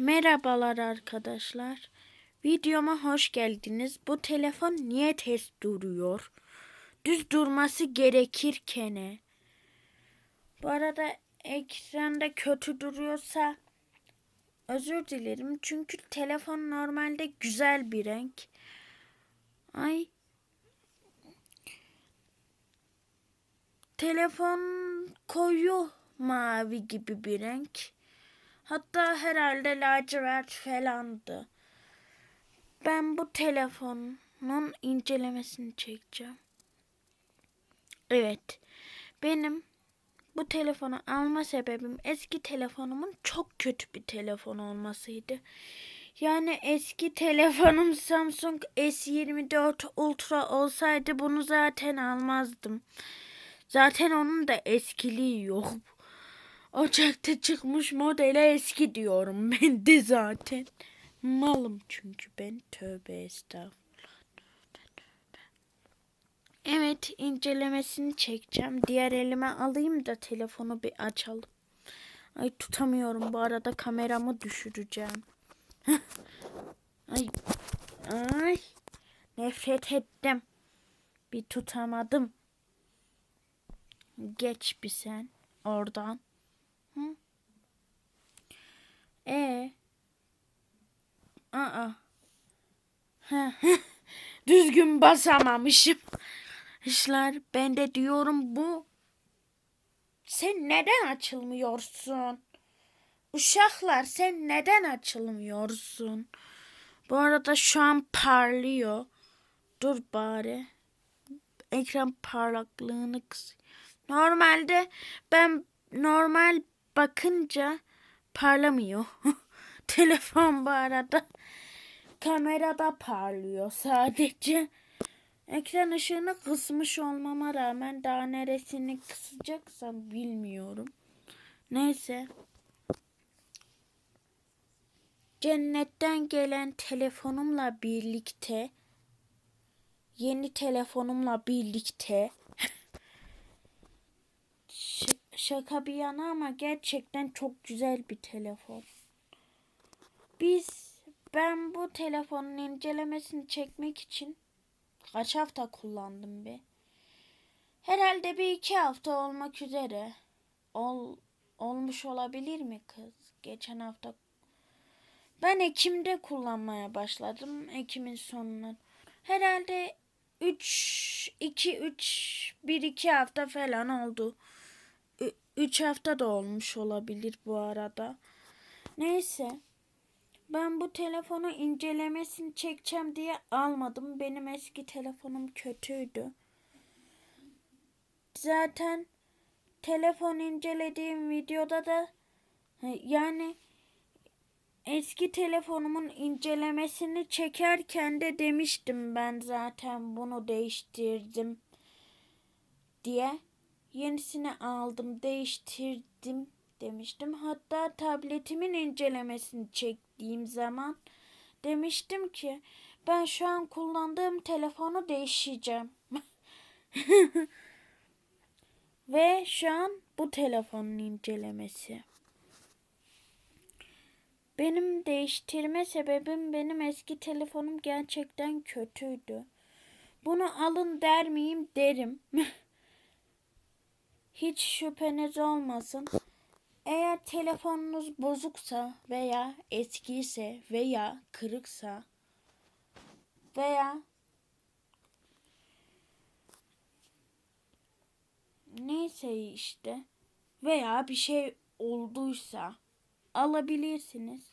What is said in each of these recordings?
Merhabalar arkadaşlar. Videoma hoş geldiniz. Bu telefon niye ters duruyor? Düz durması gerekirken. Bu arada ekranda kötü duruyorsa özür dilerim. Çünkü telefon normalde güzel bir renk. Ay. Telefon koyu mavi gibi bir renk. Hatta herhalde lacivert falandı. Ben bu telefonun incelemesini çekeceğim. Evet. Benim bu telefonu alma sebebim eski telefonumun çok kötü bir telefon olmasıydı. Yani eski telefonum Samsung S24 Ultra olsaydı bunu zaten almazdım. Zaten onun da eskiliği yok. Ocakta çıkmış modele eski diyorum ben de zaten. Malım çünkü ben tövbe estağfurullah. Evet incelemesini çekeceğim. Diğer elime alayım da telefonu bir açalım. Ay tutamıyorum bu arada kameramı düşüreceğim. ay ay nefret ettim. Bir tutamadım. Geç bir sen oradan. Hı? E. Aa. Düzgün basamamışım. İşler ben de diyorum bu. Sen neden açılmıyorsun? Uşaklar sen neden açılmıyorsun? Bu arada şu an parlıyor. Dur bari. Ekran parlaklığını kıs. Normalde ben normal bakınca parlamıyor. Telefon bu arada kamerada parlıyor sadece. Ekran ışığını kısmış olmama rağmen daha neresini kısacaksam bilmiyorum. Neyse. Cennetten gelen telefonumla birlikte yeni telefonumla birlikte Ş- şaka bir yana ama gerçekten çok güzel bir telefon. Biz ben bu telefonun incelemesini çekmek için kaç hafta kullandım be? Herhalde bir iki hafta olmak üzere. Ol, olmuş olabilir mi kız? Geçen hafta ben Ekim'de kullanmaya başladım. Ekim'in sonuna. Herhalde 3 2 3 1 2 hafta falan oldu. 3 hafta da olmuş olabilir bu arada. Neyse. Ben bu telefonu incelemesini çekeceğim diye almadım. Benim eski telefonum kötüydü. Zaten telefon incelediğim videoda da yani eski telefonumun incelemesini çekerken de demiştim ben zaten bunu değiştirdim diye. Yenisini aldım, değiştirdim demiştim. Hatta tabletimin incelemesini çektiğim zaman demiştim ki ben şu an kullandığım telefonu değişeceğim. Ve şu an bu telefonun incelemesi. Benim değiştirme sebebim benim eski telefonum gerçekten kötüydü. Bunu alın der miyim derim. Hiç şüpheniz olmasın. Eğer telefonunuz bozuksa veya eskiyse veya kırıksa veya neyse işte veya bir şey olduysa alabilirsiniz.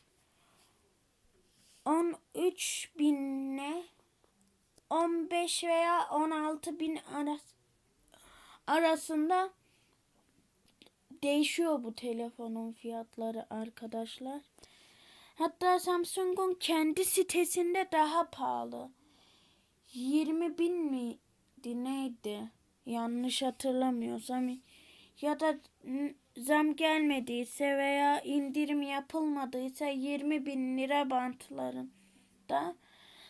13 binle 15 veya 16 bin arası arasında değişiyor bu telefonun fiyatları arkadaşlar. Hatta Samsung'un kendi sitesinde daha pahalı. 20 bin miydi neydi? Yanlış hatırlamıyorsam. Ya da zam gelmediyse veya indirim yapılmadıysa 20 bin lira bantlarında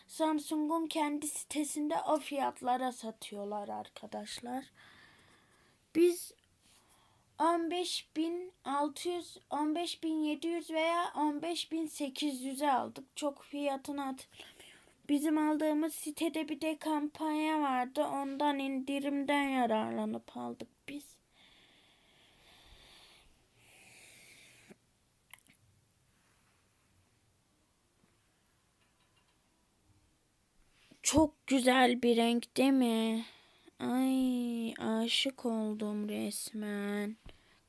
Samsung'un kendi sitesinde o fiyatlara satıyorlar arkadaşlar. Biz 15600, 15700 veya 15800'e aldık. Çok fiyatını hatırlamıyorum. Bizim aldığımız sitede bir de kampanya vardı. Ondan indirimden yararlanıp aldık biz. Çok güzel bir renk değil mi? Ay aşık oldum resmen.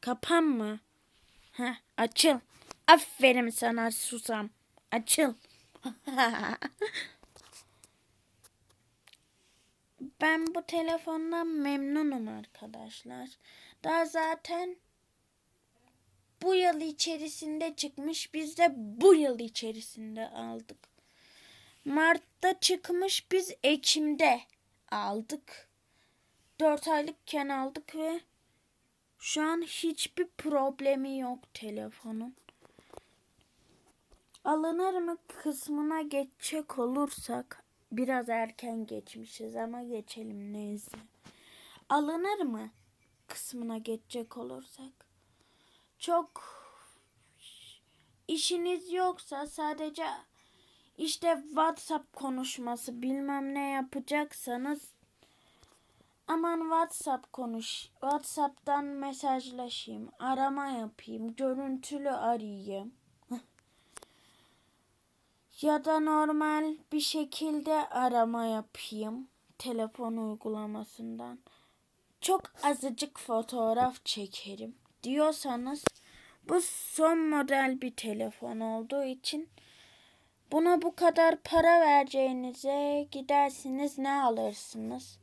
Kapan mı? Heh, açıl. Aferin sana susam. Açıl. ben bu telefondan memnunum arkadaşlar. Daha zaten bu yıl içerisinde çıkmış. Biz de bu yıl içerisinde aldık. Mart'ta çıkmış biz Ekim'de aldık. 4 aylıkken aldık ve şu an hiçbir problemi yok telefonun. Alınır mı kısmına geçecek olursak biraz erken geçmişiz ama geçelim neyse. Alınır mı kısmına geçecek olursak çok işiniz yoksa sadece işte WhatsApp konuşması bilmem ne yapacaksanız aman WhatsApp konuş. WhatsApp'tan mesajlaşayım, arama yapayım, görüntülü arayayım. ya da normal bir şekilde arama yapayım telefon uygulamasından. Çok azıcık fotoğraf çekerim diyorsanız bu son model bir telefon olduğu için Buna bu kadar para vereceğinize gidersiniz ne alırsınız?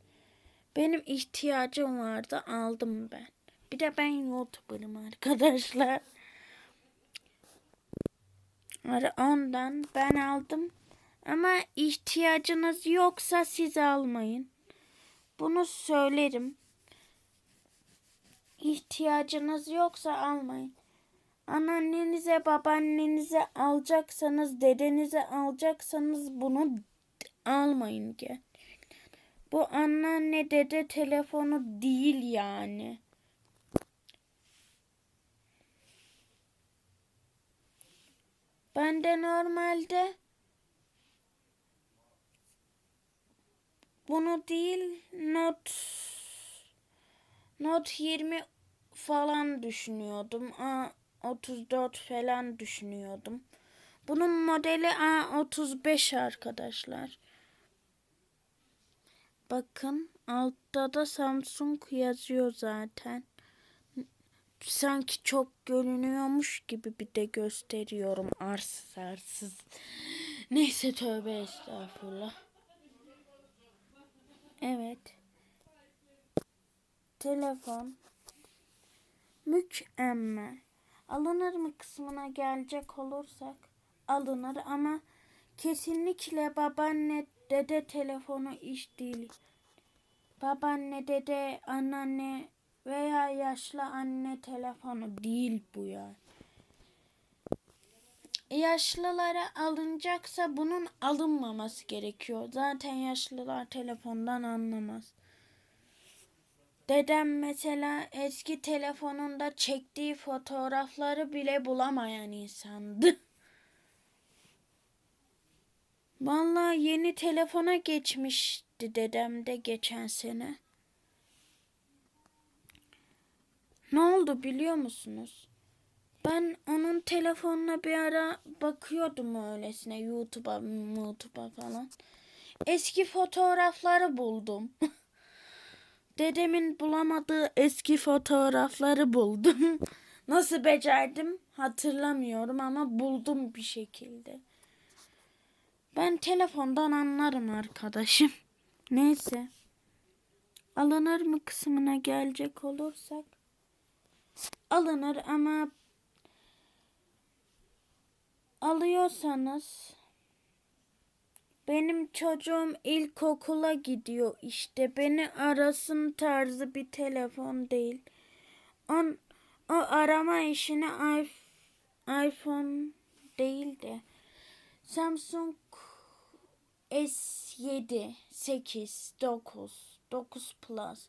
Benim ihtiyacım vardı aldım ben. Bir de ben YouTuber'ım arkadaşlar. Ondan ben aldım. Ama ihtiyacınız yoksa siz almayın. Bunu söylerim. İhtiyacınız yoksa almayın. Anneannenize, babaannenize alacaksanız, dedenize alacaksanız bunu almayın ki. Bu anneanne dede telefonu değil yani. Ben de normalde bunu değil not not 20 falan düşünüyordum. Aa, 34 falan düşünüyordum. Bunun modeli A35 arkadaşlar. Bakın altta da Samsung yazıyor zaten. Sanki çok görünüyormuş gibi bir de gösteriyorum arsız arsız. Neyse tövbe estağfurullah. Evet. Telefon mükemmel. Alınır mı kısmına gelecek olursak alınır ama kesinlikle babaanne dede telefonu iş değil. Babaanne dede anneanne veya yaşlı anne telefonu değil bu ya. Yaşlılara alınacaksa bunun alınmaması gerekiyor. Zaten yaşlılar telefondan anlamaz. Dedem mesela eski telefonunda çektiği fotoğrafları bile bulamayan insandı. Vallahi yeni telefona geçmişti dedem de geçen sene. Ne oldu biliyor musunuz? Ben onun telefonuna bir ara bakıyordum öylesine YouTube'a, YouTube'a falan. Eski fotoğrafları buldum. Dedemin bulamadığı eski fotoğrafları buldum. Nasıl becerdim hatırlamıyorum ama buldum bir şekilde. Ben telefondan anlarım arkadaşım. Neyse. Alınır mı kısmına gelecek olursak. Alınır ama alıyorsanız benim çocuğum ilkokula gidiyor işte. Beni arasın tarzı bir telefon değil. On, o arama işini iPhone değil de Samsung S7, 8, 9, 9 Plus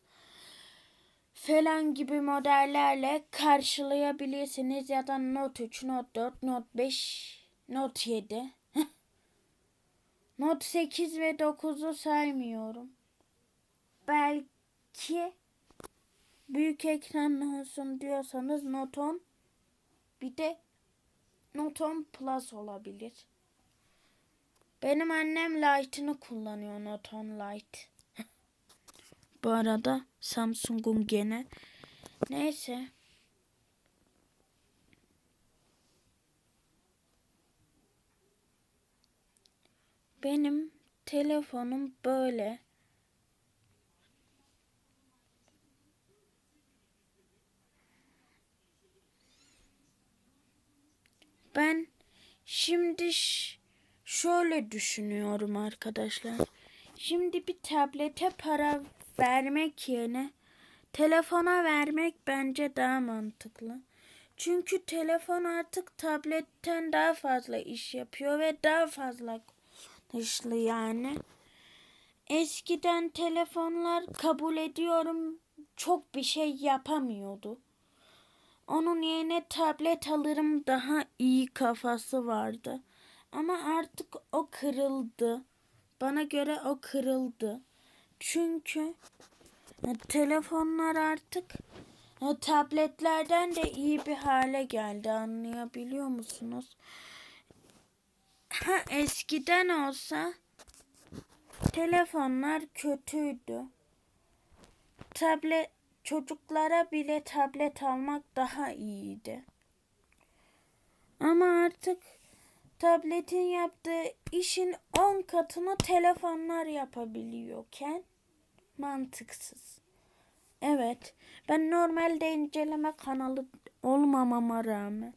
falan gibi modellerle karşılayabilirsiniz ya da Note 3, Note 4, Note 5, Note 7. Note 8 ve 9'u saymıyorum. Belki büyük ekran olsun diyorsanız Note 10 bir de Note 10 Plus olabilir. Benim annem Lite'ını kullanıyor Note 10 Lite. Bu arada Samsung'un gene. Neyse. Benim telefonum böyle. Ben şimdi ş- şöyle düşünüyorum arkadaşlar. Şimdi bir tablete para vermek yerine telefona vermek bence daha mantıklı. Çünkü telefon artık tabletten daha fazla iş yapıyor ve daha fazla kullanışlı yani. Eskiden telefonlar kabul ediyorum çok bir şey yapamıyordu. Onun yerine tablet alırım daha iyi kafası vardı. Ama artık o kırıldı. Bana göre o kırıldı. Çünkü e, telefonlar artık e, tabletlerden de iyi bir hale geldi. Anlayabiliyor musunuz? Ha eskiden olsa telefonlar kötüydü. Tablet çocuklara bile tablet almak daha iyiydi. Ama artık tabletin yaptığı işin 10 katını telefonlar yapabiliyorken mantıksız. Evet, ben normalde inceleme kanalı olmamama rağmen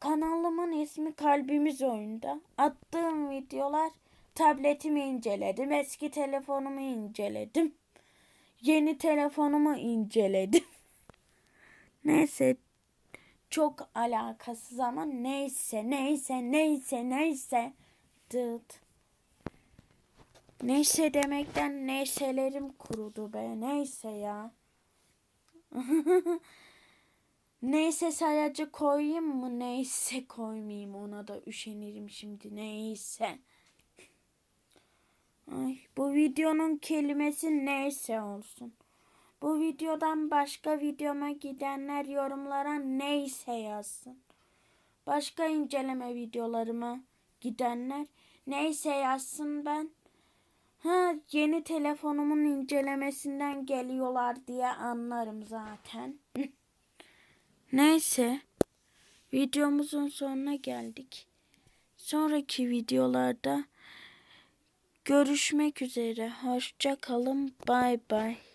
kanalımın ismi Kalbimiz Oyunda. Attığım videolar tabletimi inceledim, eski telefonumu inceledim. Yeni telefonumu inceledim. Neyse çok alakasız ama neyse neyse neyse neyse dıt. Neyse demekten neyselerim kurudu be neyse ya. neyse sayacı koyayım mı neyse koymayayım ona da üşenirim şimdi neyse. Ay, bu videonun kelimesi neyse olsun. Bu videodan başka videoma gidenler yorumlara neyse yazsın. Başka inceleme videolarıma gidenler neyse yazsın ben. Ha yeni telefonumun incelemesinden geliyorlar diye anlarım zaten. neyse. Videomuzun sonuna geldik. Sonraki videolarda görüşmek üzere. Hoşça kalın. Bay bay.